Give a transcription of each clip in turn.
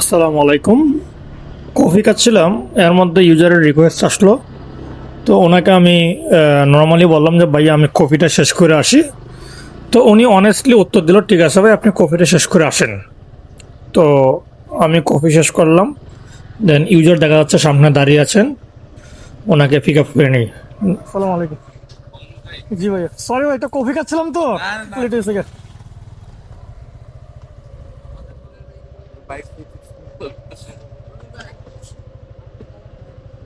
আসসালামু আলাইকুম। কফি খাচ্ছিলাম এর মধ্যে ইউজারের রিকোয়েস্ট আসলো। তো ওনাকে আমি নর্মালি বললাম যে ভাইয়া আমি কফিটা শেষ করে আসি। তো উনি অনেস্টলি উত্তর দিল ঠিক আছে ভাই আপনি কফিটা শেষ করে আসেন। তো আমি কফি শেষ করলাম। দেন ইউজার দেখা যাচ্ছে সামনে দাঁড়িয়ে আছেন। ওনাকে পিক আপ করে নিই। আসসালামু আলাইকুম। জি ভাইয়া। সরি ভাই এটা কফি খাচ্ছিলাম তো। Wait a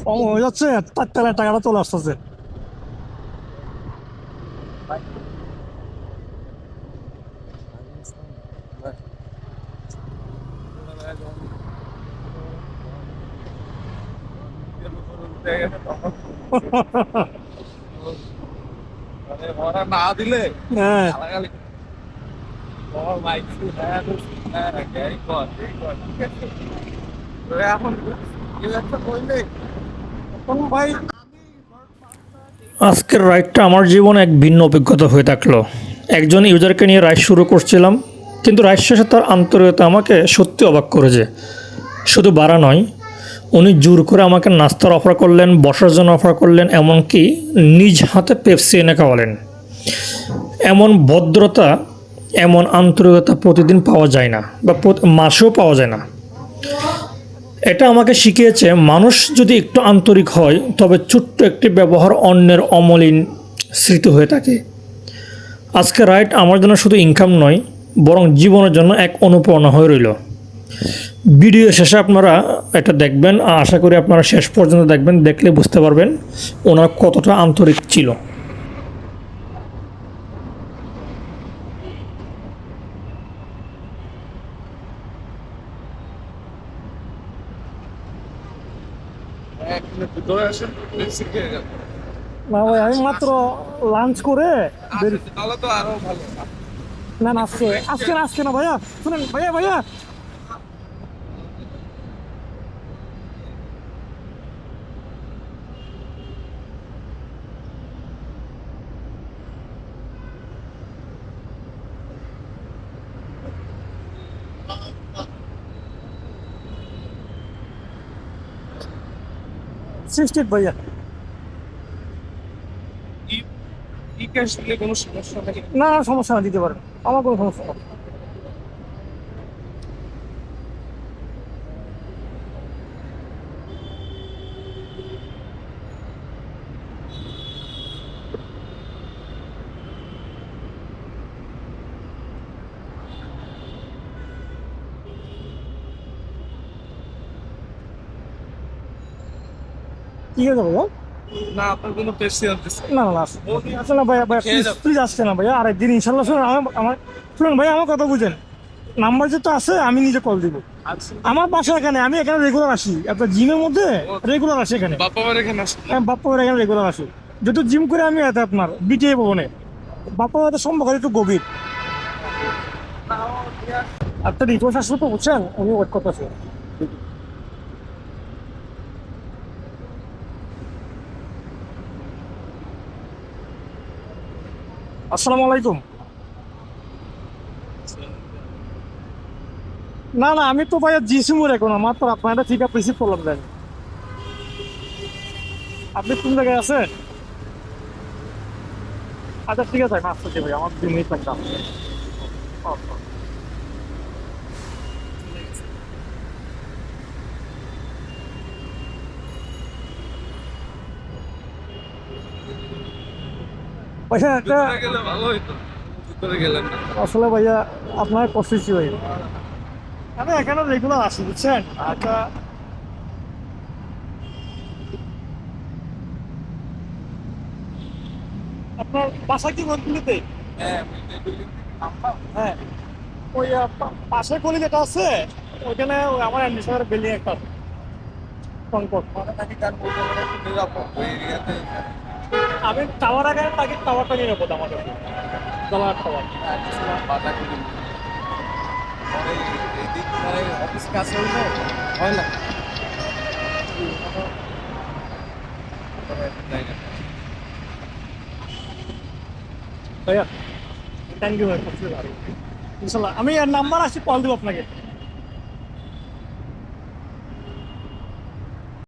সময় হয়ে যাচ্ছে তার তেলের টাকাটা চলে আসতেছে। না দিলে হ্যাঁ। এখন আজকের রাইডটা আমার জীবনে এক ভিন্ন অভিজ্ঞতা হয়ে থাকল। একজন ইউজারকে নিয়ে রাইড শুরু করছিলাম, কিন্তু রাইড শেষে তার আন্তরিকতা আমাকে সত্যি অবাক করেছে। শুধু বাড়া নয়, উনি জোর করে আমাকে নাস্তার অফার করলেন, বসার জন্য অফার করলেন, এমনকি নিজ হাতে পেপসি এনে খাওয়ালেন। এমন ভদ্রতা, এমন আন্তরিকতা প্রতিদিন পাওয়া যায় না, বা মাসেও পাওয়া যায় না। এটা আমাকে শিখিয়েছে, মানুষ যদি একটু আন্তরিক হয়, তবে ছোট্ট একটি ব্যবহার অন্যের অমলিন স্মৃত হয়ে থাকে। আজকে রাইট আমার জন্য শুধু ইনকাম নয়, বরং জীবনের জন্য এক অনুপ্রেরণা হয়ে রইল। ভিডিও শেষে আপনারা এটা দেখবেন, আশা করি আপনারা শেষ পর্যন্ত দেখবেন, দেখলে বুঝতে পারবেন ওনার কতটা আন্তরিক ছিল এক মিনিট ভিতরে আসেন শিখে গেল না ভাই আমি মাত্র লাঞ্চ করে তাহলে তো আরও ভালো। না না আজকে আজকে না আজকে না ভাইয়া। শুনেন ভাইয়া ভাইয়া। সিক্সটি ভাইয়া ই ক্যাশ দিলে কোনো সমস্যা না না সমস্যা না দিতে পারেন। আমার কোনো সমস্যা নেই ঠিক আছে ভাইয়া না আপনার কোনো পেশি আনতেছে না না না আসলে না ভাইয়া ভাইয়া প্লিজ প্লিজ আসছে না ভাইয়া আরেকদিন ইনশাল্লাহ শুনুন আমার আমার শুনুন ভাইয়া আমার কথা বুঝেন। নাম্বার যেটা আছে আমি নিজে কল দিব। আচ্ছা। আমার বাসা এখানে আমি এখানে রেগুলার আসি। আপনার জিমের মধ্যে রেগুলার আসি এখানে। বাপ্পাবার এখানে রেগুলার আসি। যেহেতু জিম করে আমি এতে আপনার বিটিএ ভবনে। বাপ্পা এত সম্পর্ক একটু গভীর। আপনার রিকোয়েস্ট আসলে তো বুঝছেন? উনি ওয়েট করতেছে। আসসালামু আলাইকুম। না না, আমি তো ভাইয়া জিসিমুর এখন, মাত্র আপনার একটা ঠিক রিসিভ করলাম দেন আপনি কোন জায়গায় আছেন? আচ্ছা ঠিক আছে, আমি আসতেছি ভাই আমার দু মিনিট লাগবে। ভাইয়া একটা আসলে ভাইয়া আপনার কষ্ট ভাই আমি এখানে রেগুলার আসি বুঝছেন? আচ্ছা। আপনার বাসা কি মন্দিরিতে হ্যাঁ আমি হ্যাঁ। ওই আহ, পা- পাশের গলি যেটা আছে ওইখানে আমার অ্যাডমিশনের বিল্ডিং একটা। আছে সংকট নাকি তার বলতে আমি টাওয়ার আগে তাকে টাওয়ারটা নিরাপদ আমার কাছে দলার টাওয়ার। যাই না। ভাইয়া ইউ ভাই ইনশাল্লাহ, আমি নাম্বার আসি কল দেবো আপনাকে।